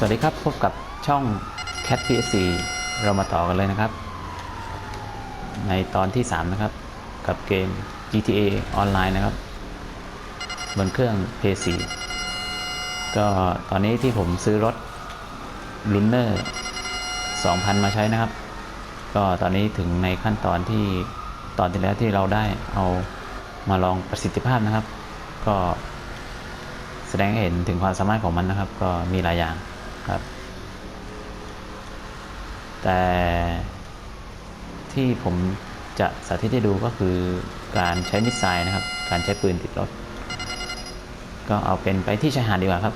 สวัสดีครับ พบกับช่อง Cat PSC เรามาต่อกันเลยนะครับ ในตอนที่ 3 นะครับ กับเกม GTA ออนไลน์นะครับ บนเครื่อง PS4 ก็ตอนนี้ที่ผมซื้อรถ Runner 2,000 มาใช้นะครับ ก็ตอนนี้ถึงในขั้นตอนที่ตอนที่แล้วที่เราได้เอามาลองประสิทธิภาพนะครับ ก็แสดงให้เห็นถึงความสามารถของมันนะครับ ก็มีหลายอย่าง ครับ แต่ที่ผมจะสาธิตให้ดูก็คือการใช้มิสไซล์นะครับ การใช้ปืนติดรถ ก็เอาเป็นไปที่ชายหาดดีกว่าครับ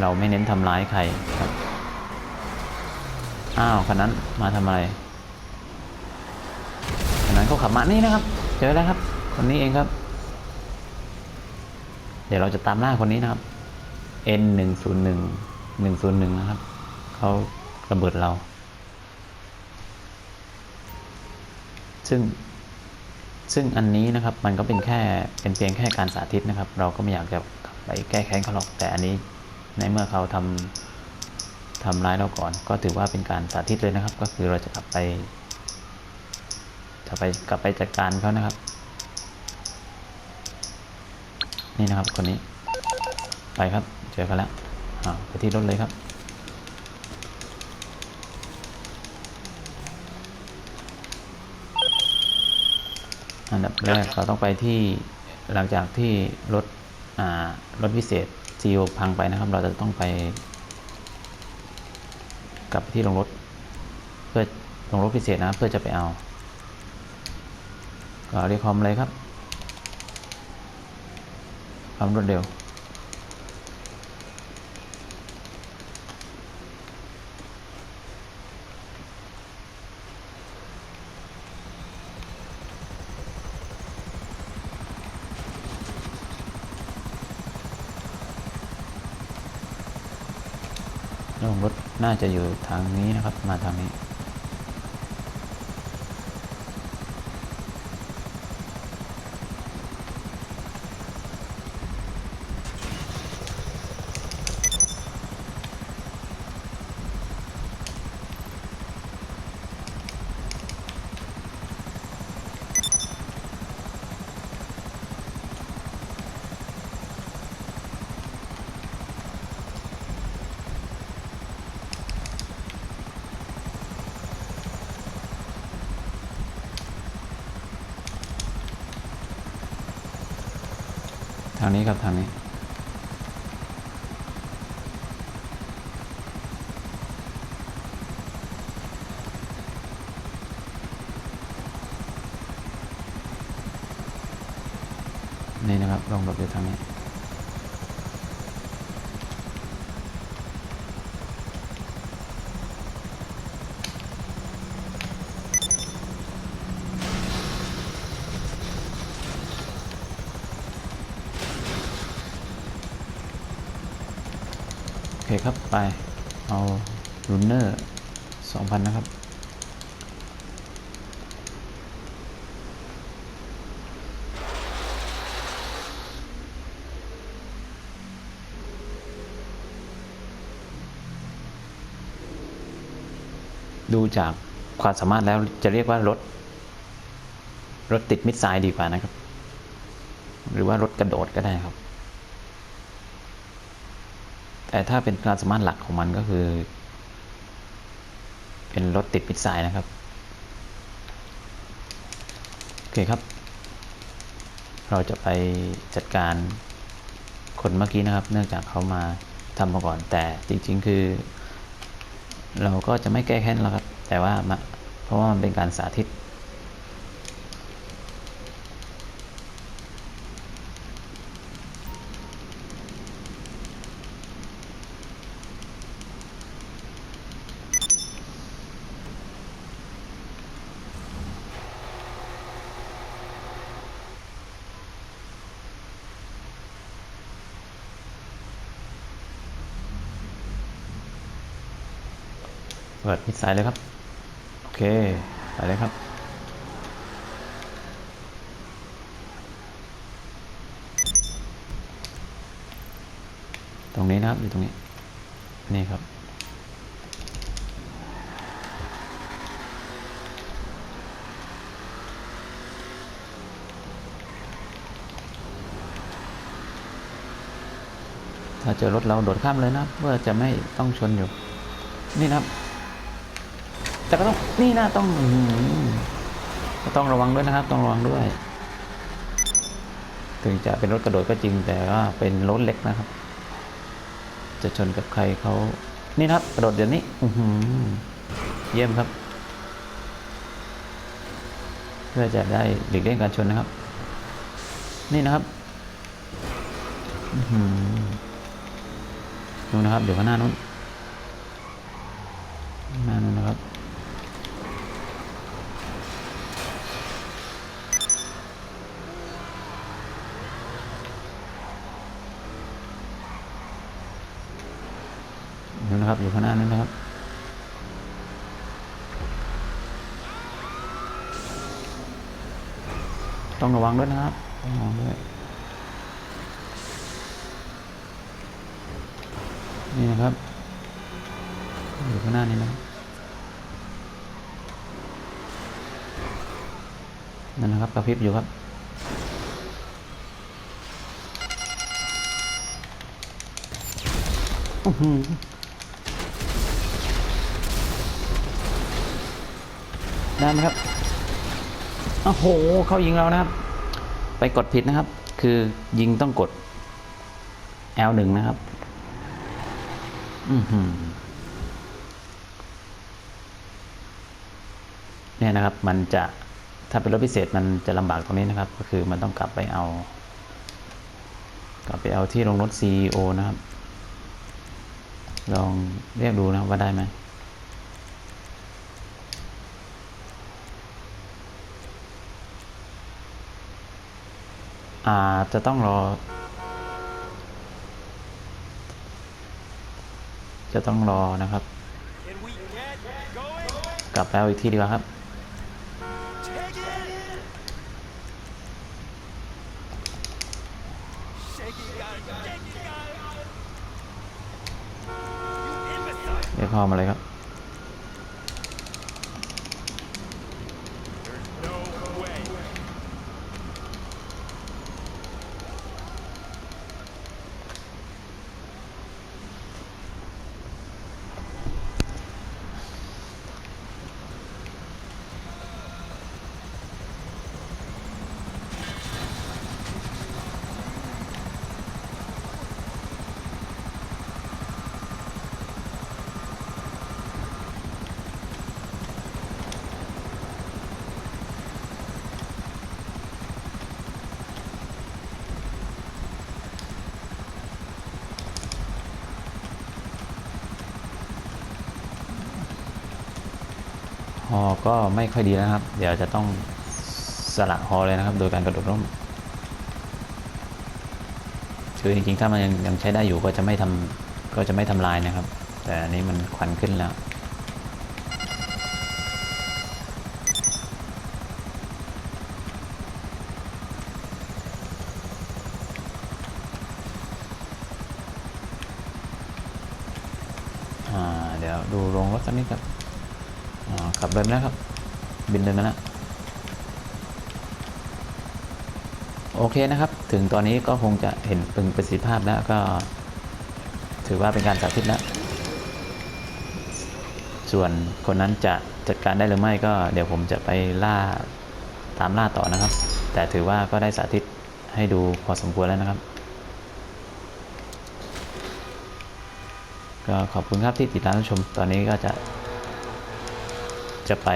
เราไม่เน้นทำร้ายใครครับ อ้าวคนนั้นมาทำอะไรคนนั้นเขาขับมานี่นะครับ เจอแล้วครับ คนนี้เองครับ เดี๋ยวเราจะตามล่าคนนี้นะครับ N 1 0 1 1 0 1นะครับ เขาระเบิดเรา ซึ่งซึ่งอันนี้นะครับมันก็เป็นแค่เป็นเพียงแค่การสาธิตนะครับ เราก็ไม่อยากจะไปแก้แค้นเขาหรอกแต่อันนี้ในเมื่อเขาทำทำร้ายเราก่อน ก็ถือว่าเป็นการสาธิตเลยนะครับ ก็คือเราจะกลับไป จะไปกลับไปจัดการเขานะครับ นี่นะครับคนนี้ ไปครับเจอกันแล้ว ไปที่รถเลยครับ อันดับแรกเราต้องไปที่หลังจากที่รถอ่ารถพิเศษซีโอพังไปนะครับ เราจะต้องไปกลับไปที่โรงรถเพื่อโรงรถพิเศษนะเพื่อจะไปเอาก็เรียกคอมเลยครับความรวดเร็ว ลงรถ น่าจะอยู่ทางนี้นะครับ มาทางนี้ ทางนี้ครับทางนี้ นี่นะครับลงรถอยู่ทางนี้ คครับ ไป เอาลูเนอร์2,000นะครับ ดูจากความสามารถแล้วจะเรียกว่ารถ รถติดมิดไซด์ดีกว่านะครับ หรือว่ารถกระโดดก็ได้ครับ แต่ถ้าเป็นความสามารถหลักของมันก็คือ เป็นรถติดมิดไซด์นะครับ โอเคครับ เราจะไปจัดการคนเมื่อกี้นะครับ เนื่องจากเขามาทำมาก่อน แต่จริงๆ คือ เราก็จะไม่แก้แค้นแล้วครับ แต่ว่าเพราะว่ามันเป็นการสาธิต เปิดมิดไซด์เลยครับ โอเค ไปเลยครับ ตรงนี้นะครับอยู่ตรงนี้ นี่ครับ ถ้าเจอรถเราโดดข้ามเลยนะเพื่อจะไม่ต้องชนอยู่ นี่นะครับ แต่ก็ต้องนี่นะต้องก็ต้องระวังด้วยนะครับ ต้องระวังด้วย ถึงจะเป็นรถกระโดดก็จริงแต่ว่าเป็นรถเล็กนะครับ จะชนกับใครเขานี่นะครับ กระโดดเดี๋ยวนี้อืเยี่ยมครับ เพื่อจะได้หลีกเลี่ยงการชนนะครับ นี่นะครับนู่นนะครับ เดี๋ยวข้างหน้านู้นข้างหน้านู้นนะครับ นู่นนะครับ อยู่ข้างหน้านู้นนะครับ ต้องระวังด้วยนะครับต้องระวังด้วยนี่นะครับอยู่ข้างหน้านี้นะนั่นนะครับกระพริบอยู่ครับได้ไหมครับ โอ้โห เขายิงเรานะครับ ไปกดผิดนะครับ คือยิงต้องกด L1 นะครับ อือหือเนี่ยนะครับ มันจะถ้าเป็นรถพิเศษมันจะลำบากตรงนี้นะครับ ก็คือมันต้องกลับไปเอา กลับไปเอาที่ลงรถ CEO นะครับ ลองเรียกดูนะว่าได้ไหม อาจจะต้องรอ จะต้องรอนะครับ กลับแล้วอีกทีดีกว่าครับเดี๋ยวพอมาเลยครับ There's no way. ฮอ ก็ไม่ค่อยดีแล้วนะครับ เดี๋ยวจะต้องสละฮอเลยนะครับ โดยการกระโดดร่มคือจริงๆ ถ้ามันยังยังใช้ได้อยู่ก็จะไม่ทำก็จะไม่ทำลายนะครับ แต่อันนี้มันควันขึ้นแล้ว เดี๋ยวดูโรงรถสักนิดครับ ขับเดินแล้วครับ บินเดินมาแล้วโอเคนะครับ ถึงตอนนี้ก็คงจะเห็นเป็นประสิทธิภาพแล้วก็ ถือว่าเป็นการสาธิตแล้วส่วนคนนั้นจะจัดการได้หรือไม่ก็เดี๋ยวผมจะไปล่าตามล่าต่อนะครับ แต่ถือว่าก็ได้สาธิตให้ดูพอสมควรแล้วนะครับ ก็ขอบคุณครับที่ติดตามชมตอนนี้ก็จะ จะไป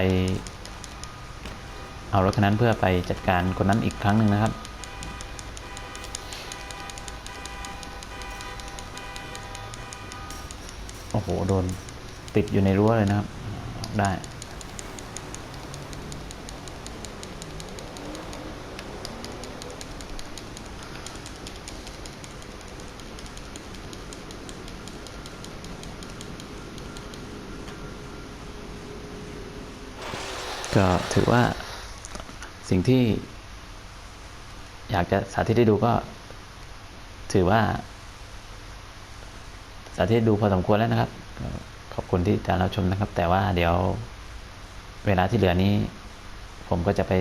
เอารถคันนั้นเพื่อไปจัดการคนนั้นอีกครั้งหนึ่งนะครับ โอ้โห โดนติดอยู่ในรั้วเลยนะครับ ได้ ก็ถือว่าสิ่งที่ อยากจะสาธิตให้ดูก็ ถือว่า สาธิตดูพอสมควรแล้วนะครับ ขอบคุณที่ติดตามรับชมนะครับ แต่ว่าเดี๋ยวเวลาที่เหลือนี้ ผมก็จะไป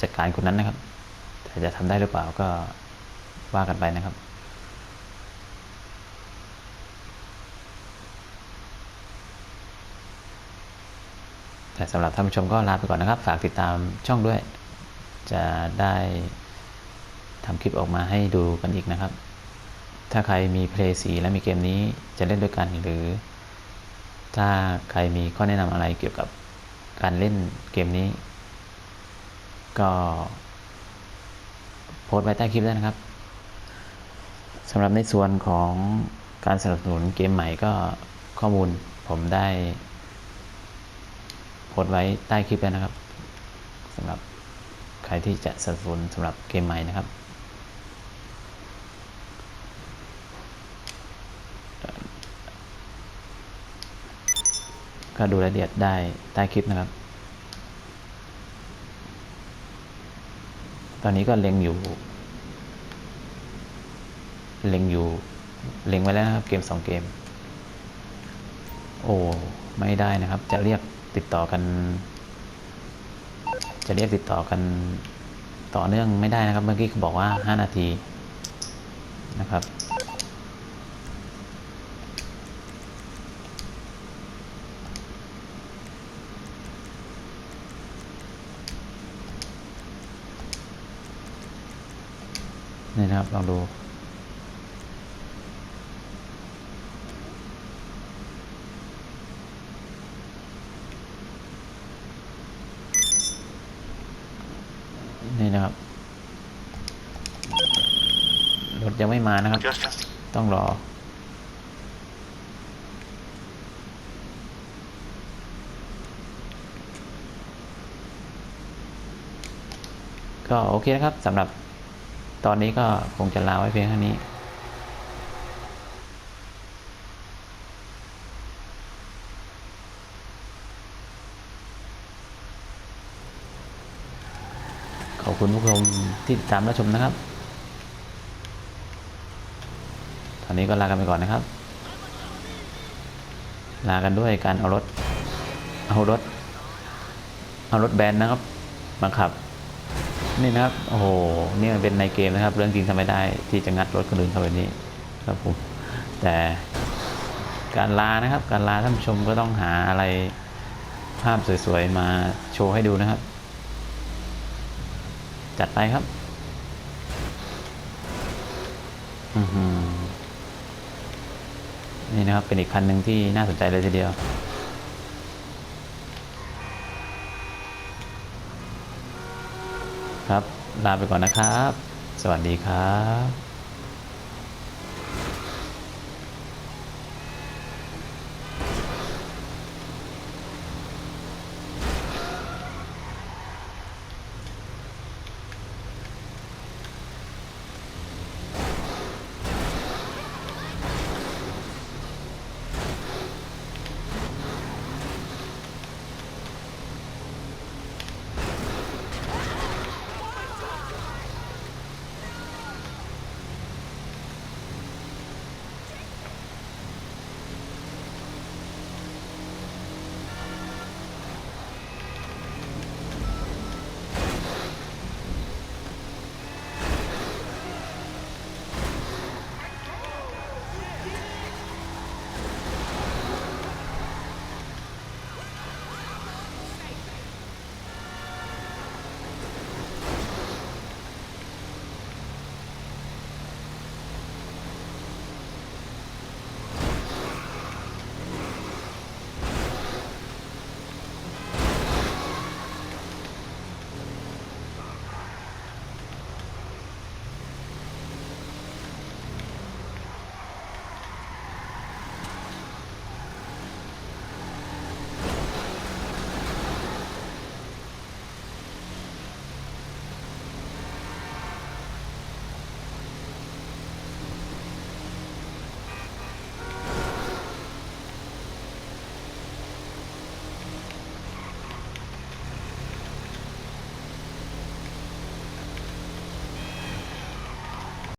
จัดการคนนั้นนะครับแต่จะทำได้หรือเปล่าก็ว่ากันไปนะครับ แต่สำหรับท่านผู้ชมก็ลาไปก่อนนะครับ ฝากติดตามช่องด้วย จะได้ทำคลิปออกมาให้ดูกันอีกนะครับ ถ้าใครมีเพลย์สีและมีเกมนี้จะเล่นด้วยกันหรือ ถ้าใครมีข้อแนะนำอะไรเกี่ยวกับการเล่นเกมนี้ ก็โพสต์ไว้ใต้คลิปได้นะครับสำหรับในส่วนของการสนับสนุนเกมใหม่ก็ข้อมูลผมได้ พสต์ไว้ใต้คลิปแล้วนะครับสำหรับใครที่จะสนับสนุนสำหรับเกมใหม่นะครับ ก็ดูรายละเอียดได้ใต้คลิปนะครับ ตอนนี้ก็เล็งอยู่ เล็งอยู่ เล็งไว้แล้วนะครับเกมสองเกม โอ้ ไม่ได้นะครับจะเรียก ติดต่อกัน จะเรียกติดต่อกันต่อเนื่องไม่ได้นะครับ เมื่อกี้เขาบอกว่า 5 นาทีนะครับ นี่นะครับลองดู นี่นะครับ รถยังไม่มา นะครับ ต้องรอ ก็โอเคนะครับสำหรับตอนนี้ก็คงจะลาไว้เพียงเท่านี้ขอบคุณผู้ชมที่ติดตามรับชมนะครับ ตอน นี้ก็ลากันไปก่อนนะครับ ลากันด้วยการเอารถ เอารถ เอารถแบนนะครับ มาขับ นี่นะครับ โอ้โห นี่มันเป็นในเกมนะครับ เรื่องจริงทำไม่ได้ที่จะงัดรถคนอื่นเข้าแบบนี้ครับผม แต่การลานะครับ การลาท่านผู้ชมก็ต้องหาอะไรภาพสวยๆ มาโชว์ให้ดูนะครับ จัดไปครับ อือหือ นี่นะครับเป็นอีกคันหนึ่งที่น่าสนใจเลยทีเดียว ครับ ลาไปก่อนนะครับ สวัสดีครับ